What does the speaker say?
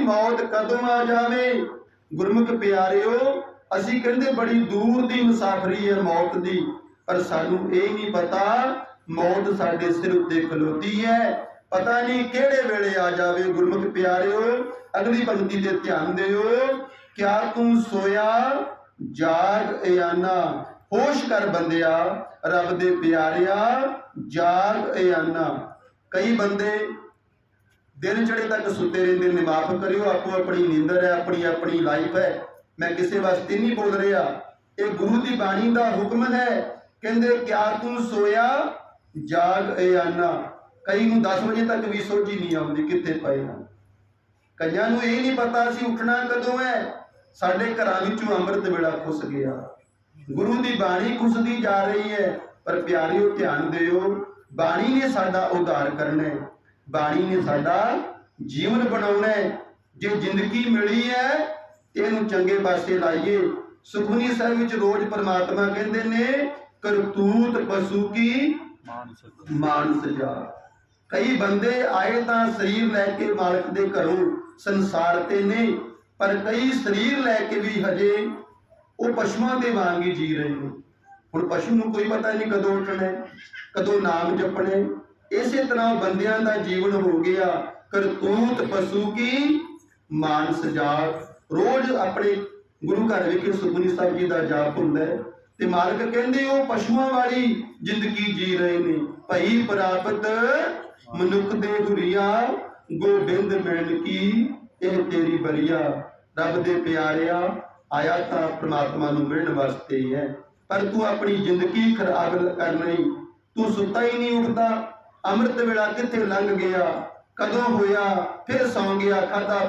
ਮੌਤ ਕਦੋਂ ਆ ਜਾਵੇ? ਗੁਰਮੁਖ ਪਿਆਰਿਓ, ਅਸੀਂ ਕਹਿੰਦੇ ਬੜੀ ਦੂਰ ਦੀ ਮੁਸਾਫਰੀ ਹੈ ਮੌਤ ਦੀ, ਪਰ ਸਾਨੂੰ ਇਹ ਨਹੀਂ ਪਤਾ, ਮੌਤ ਸਾਡੇ ਸਿਰ ਉੱਤੇ ਖਲੋਤੀ ਹੈ। ਪਤਾ ਨਹੀਂ ਕਿਹੜੇ ਵੇਲੇ ਆ ਜਾਵੇ ਗੁਰਮੁਖ ਪਿਆਰਿਓ, ਅਗਲੀ ਪੰਕਤੀ ਤੇ ਧਿਆਨ ਦਿਓ, ਕਿਆ ਤੂੰ ਸੋਇਆ? ਜਾਗ ਇਆਨਾ, ਹੋਸ਼ ਕਰ ਬੰਦਿਆ, ਰੱਬ ਦੇ ਪਿਆਰਿਆ, ਜਾਗ ਇਆਨਾ। ਕਈ ਬੰਦੇ ਦਿਨ ਚੜੇ ਤੱਕ ਸੁੱਤੇ ਰਹਿੰਦੇ ਨੇ ਮਾਫ ਕਰਿਓ, ਆਪੋ ਆਪਣੀ ਨੀਂਦਰ ਹੈ, ਆਪਣੀ ਆਪਣੀ ਲਾਈਫ ਹੈ। ਮੈਂ ਕਿਸੇ ਵਾਸਤੇ ਨਹੀਂ ਬੋਲ ਰਿਹਾ। ਇਹ ਗੁਰੂ ਦੀ ਬਾਣੀ ਦਾ ਹੁਕਮ ਹੈ। ਕਹਿੰਦੇ, ਕਿਆ ਤੂੰ ਸੋਇਆ? ਜਾਗ ਇਆਨਾ ਕਈ ਨੂੰ 10 ਵਜੇ ਤੱਕ ਵੀ ਸੋਝੀ ਨਹੀਂ ਆਉਂਦੀ, ਕਿੱਥੇ ਪਏ ਹਨ ਕਈਆਂ ਨੂੰ ਇਹ ਨਹੀਂ ਪਤਾ ਸੀ ਉੱਠਣਾ ਕਦੋਂ ਹੈ। ਸਾਡੇ ਘਰਾਂ ਵਿੱਚੋਂ ਅੰਮ੍ਰਿਤ ਵੇਲਾ ਖੁੱਸ ਗਿਆ। ਗੁਰੂ ਦੀ ਬਾਣੀ ਖੁੱਸਦੀ ਜਾ ਰਹੀ ਹੈ। ਪਰ ਪਿਆਰਿਓ, ਧਿਆਨ ਦਿਓ, ਬਾਣੀ ਨੇ ਸਾਡਾ ਉਧਾਰ ਕਰਨਾ ਹੈ। ਬਾਣੀ ਨੇ ਸਾਡਾ ਜੀਵਨ ਬਣਾਉਣਾ ਹੈ। ਜੇ ਜ਼ਿੰਦਗੀ ਮਿਲੀ ਹੈ ਇਹਨੂੰ ਚੰਗੇ ਪਾਸੇ ਲਾਈਏ। ਸੁਖਮਨੀ ਸਾਹਿਬ ਵਿੱਚ ਰੋਜ਼ ਪਰਮਾਤਮਾ ਕਹਿੰਦੇ ਨੇ, ਕਰਤੂਤ ਪਸ਼ੂ ਕੀ ਮਾਨਸ ਜਾ ਕਈ ਬੰਦੇ ਆਏ ਤਾਂ ਸਰੀਰ ਲੈ ਕੇ ਮਾਲਕ ਦੇ ਘਰੋਂ ਸੰਸਾਰ ਤੇ ਨੇ, ਪਰ ਕਈ ਸਰੀਰ ਲੈ ਕੇ ਵੀ ਹਜੇ ਉਹ ਪਸ਼ੂਆਂ ਦੇ ਵਾਂਗ ਹੀ ਜੀ ਰਹੇ ਨੇ। ਹੁਣ ਪਸ਼ੂ ਨੂੰ ਕੋਈ ਪਤਾ ਨਹੀਂ ਕਦੋਂ ਉੱਠਣਾ ਕਦੋਂ ਨਾਮ ਜਪਣਾ ਇਸੇ ਤਰ੍ਹਾਂ ਬੰਦਿਆਂ ਦਾ ਜੀਵਨ ਹੋ ਗਿਆ। ਕਰਤੂਤ ਪਸ਼ੂ ਕੀ? ਮਾਨਸ ਜਾਤ ਰੋਜ਼ ਆਪਣੇ ਗੁਰੂ ਘਰ ਵਿਖੇ ਸੁਖਮਨੀ ਸਾਹਿਬ ਜੀ ਦਾ ਜਾਪ ਹੁੰਦਾ ਹੈ ਤੇ ਮਾਲਕ ਕਹਿੰਦੇ, ਉਹ ਪਸ਼ੂਆਂ ਵਾਲੀ ਜ਼ਿੰਦਗੀ ਜੀ ਰਹੇ ਨੇ। ਭਈ ਪ੍ਰਾਪਤ ਮਨੁੱਖ ਦੇ ਹੁਰੀਆ, ਗੋਬਿੰਦ ਮਿਲਣ ਕੀ? ਇਹ ਤੇਰੀ ਬਰੀਆ। ਰੱਬ ਦੇ ਪਿਆਰਿਆ, ਆਇਆ ਤਾਂ ਪ੍ਰਮਾਤਮਾ ਨੂੰ ਮਿਲਣ ਵਾਸਤੇ ਹੈ ਪਰ ਤੂੰ ਆਪਣੀ ਜ਼ਿੰਦਗੀ ਖਰਾਬ ਕਰ ਲਈ ਤੂੰ ਸੁੱਤਾ ਹੀ ਨਹੀਂ ਉੱਠਦਾ। ਅੰਮ੍ਰਿਤ ਵੇਲਾ ਕਿੱਥੇ ਲੰਘ ਗਿਆ? ਕਦੋਂ ਹੋਇਆ? ਫਿਰ ਸੌਂ ਗਿਆ ਖਾਦਾ